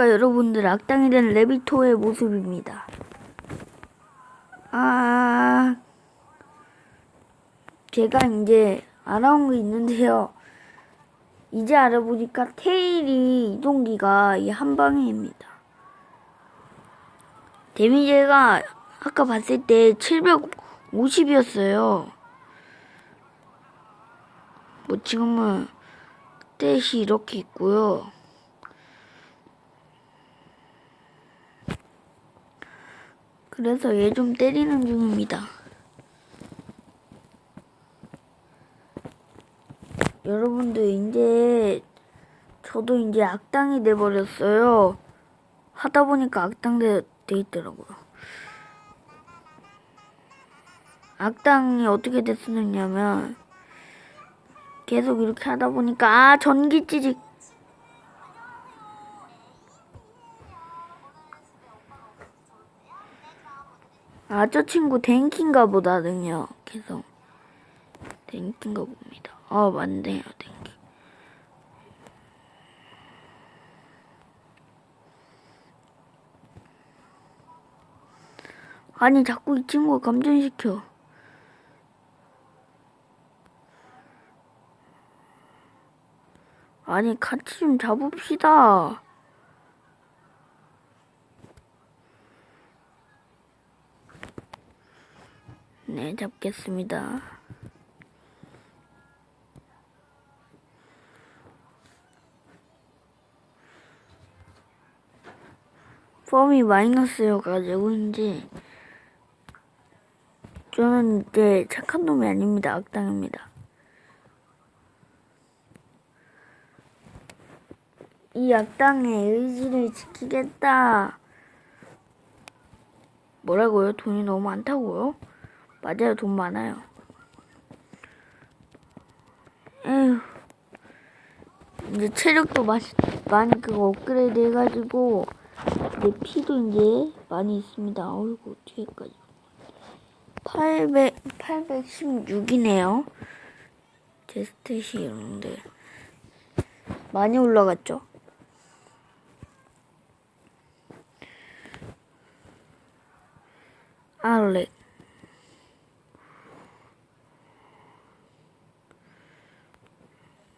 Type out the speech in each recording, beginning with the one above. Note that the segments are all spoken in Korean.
안녕하십니까 여러분들 악당이 된 레비토의 모습입니다. 아 제가 이제 알아온 게 있는데요. 이제 알아보니까 테일이 이동기가 이 한방에입니다. 데미지가 아까 봤을 때 750이었어요. 뭐 지금은 탯이 이렇게 있고요. 그래서 얘 좀 때리는 중입니다. 여러분들 이제 저도 이제 악당이 돼 버렸어요. 하다 보니까 악당 돼, 돼 있더라고요. 악당이 어떻게 됐었냐면 계속 이렇게 하다 보니까 아 전기 찌직 아 저 친구 댕킨가 보다는요. 계속. 댕킨가 봅니다. 아 맞네요 댕키 아니 자꾸 이 친구가 감전시켜. 아니 같이 좀 잡읍시다 네, 잡겠습니다. 펌이 마이너스여가지고인지 저는 이제 착한 놈이 아닙니다. 악당입니다. 이 악당의 의지를 지키겠다. 뭐라고요? 돈이 너무 많다고요? 맞아요, 돈 많아요. 에휴. 이제 체력도 많이, 많이 그거 업그레이드 해가지고, 내 피도 이제 많이 있습니다. 어이구, 뒤에까지. 800, 816이네요. 제 스탯이 이런데. 많이 올라갔죠? 알렉.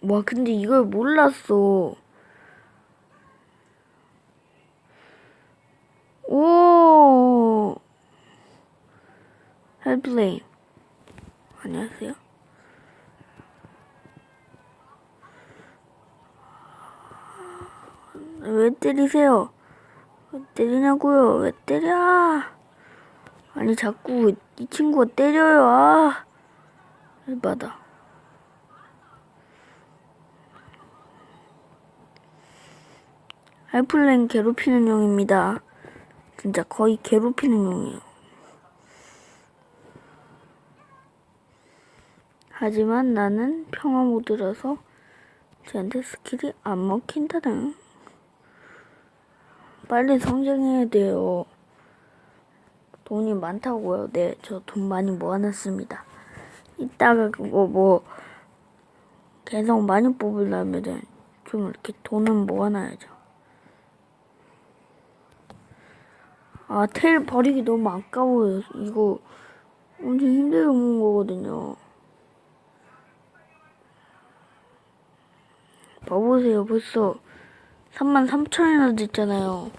와, 근데 이걸 몰랐어. 오! 헬플레임. 안녕하세요. 왜 때리세요? 왜 때리냐고요? 왜 때려? 아니, 자꾸 이 친구가 때려요. 아, 열받아. 알플랭 괴롭히는 용입니다. 진짜 거의 괴롭히는 용이에요. 하지만 나는 평화 모드라서 쟤한테 스킬이 안 먹힌다는. 빨리 성장해야 돼요. 돈이 많다고요. 네, 저 돈 많이 모아놨습니다. 이따가 그거 뭐 계속 많이 뽑으려면은 좀 이렇게 돈은 모아놔야죠. 아, 텔 버리기 너무 아까워요. 이거 엄청 힘들게 모은 거거든요. 봐보세요. 벌써 3만 3천이나 됐잖아요.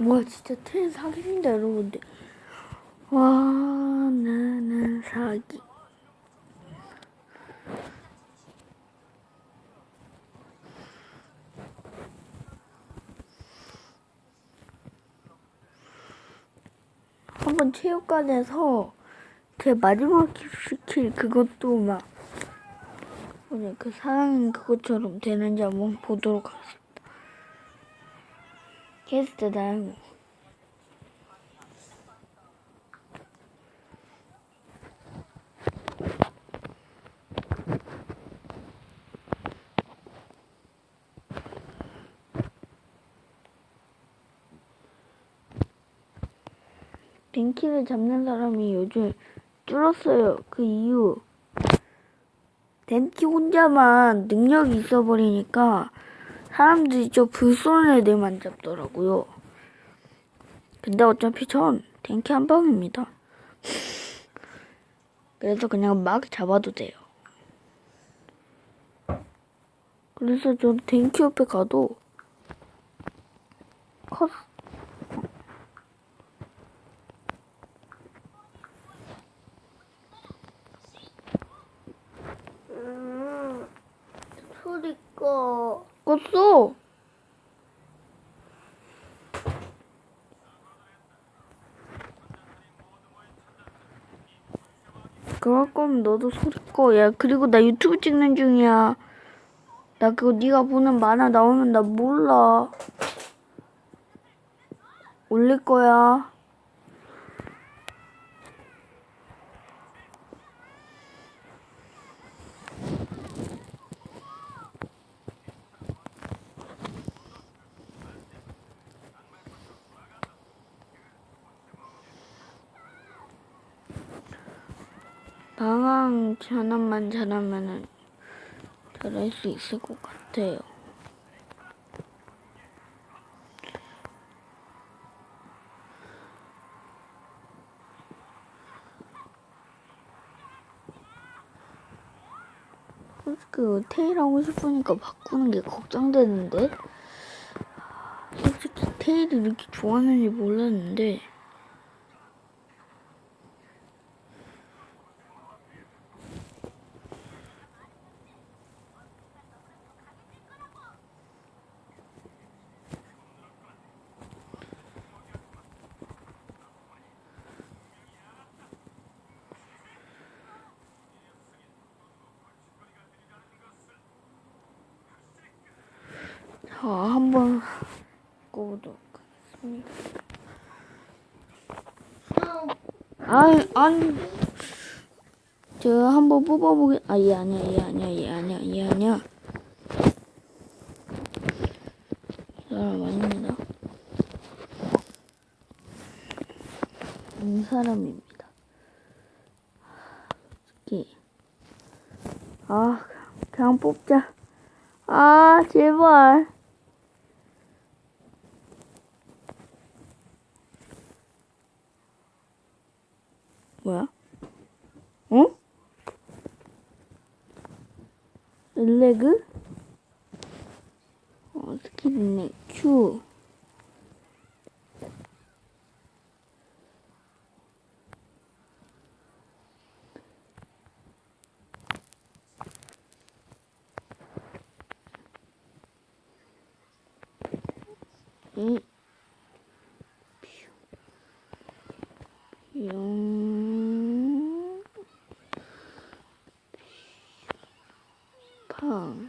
와 진짜 트렌 사기입니다 여러분들 와 나는 사기 한번 체육관에서 제 마지막 스킬 그것도 막 뭐냐 그 사람 그것처럼 되는지 한번 보도록 하겠습니다. 다음 뱅키를 잡는 사람이 요즘 줄었어요. 그 이유 덴키 혼자만 능력이 있어 버리니까 사람들이 저 불쏘는 애들만 잡더라고요. 근데 어차피 전 덴키 한 방입니다. 그래서 그냥 막 잡아도 돼요. 그래서 저 덴키 옆에 가도 컷 소리 꺼. 껐어. 그럴 거면 너도 소리 꺼. 야, 그리고 나 유튜브 찍는 중이야. 나 그거 네가 보는 만화 나오면 나 몰라. 올릴 거야. 방황 전환만 잘하면은 잘할 수 있을 것 같아요. 솔직히 테일 하고 싶으니까 바꾸는 게 걱정되는데 솔직히 테일이 이렇게 좋아하는지 몰랐는데 자, 한번 꺼보도록 하겠습니다. 아이, 아니. 저 한번 뽑아보게, 아, 얘 아니야, 얘 아니야, 얘 아니야, 얘 아니야. 이 사람 아닙니다. 이 사람입니다. 솔직히. 아, 그냥 뽑자. 아, 제발. 뭐야? 어? 레그? 어, 스킬 있네. Q. 이 嗯。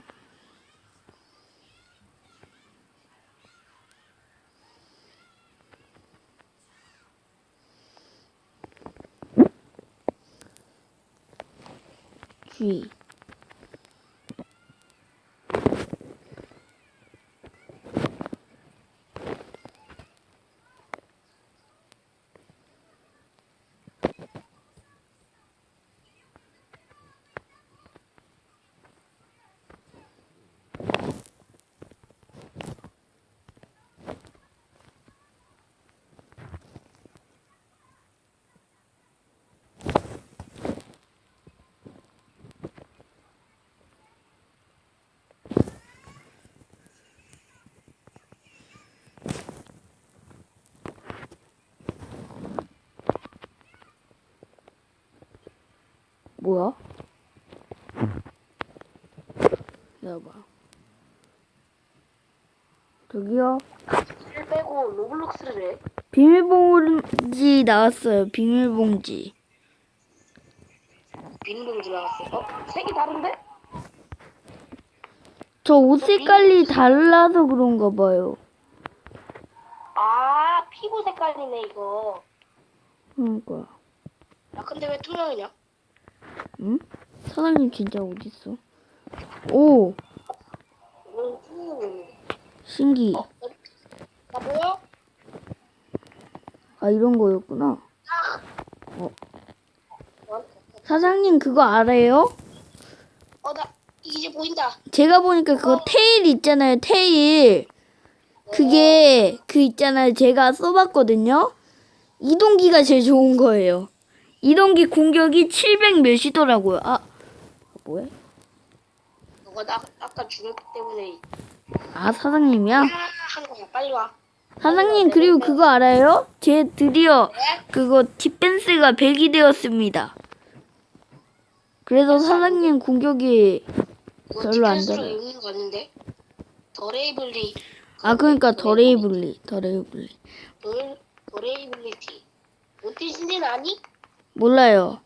剧 뭐야? 여봐. 저기요. 를 빼고 로블록스를 해. 비밀봉지 나왔어요. 비밀봉지. 비닐봉지 나왔어. 어? 색이 다른데? 저 옷 색깔이 달라서 그런가 봐요. 아 피부 색깔이네 이거. 그러니까. 야 근데 왜 투명이냐? 응? 사장님 진짜 어딨어? 오. 신기. 어? 나? 아, 이런 거였구나. 어? 사장님 그거 알아요? 어 나 이제 보인다. 제가 보니까 그거 테일 있잖아요, 테일. 그게 그 있잖아요. 제가 써봤거든요. 이동기가 제일 좋은 거예요. 이동기 공격이 700 몇이더라고요. 아, 뭐야? 너가 나 아까 죽였기 때문에 아, 사장님이야? 아, 한 거야. 빨리 와. 사장님 그리고 그거 알아요? 제 드디어 네? 그거 디펜스가 100이 되었습니다. 그래서 사장님 공격이 별로 안 디펜스로 달아요. 읽는 거 같는데? 더레이블리. 아 그러니까 더레이블리 더레이블리 덜 더레이블리티. 뭔 뜻인지는 아니? 몰라요.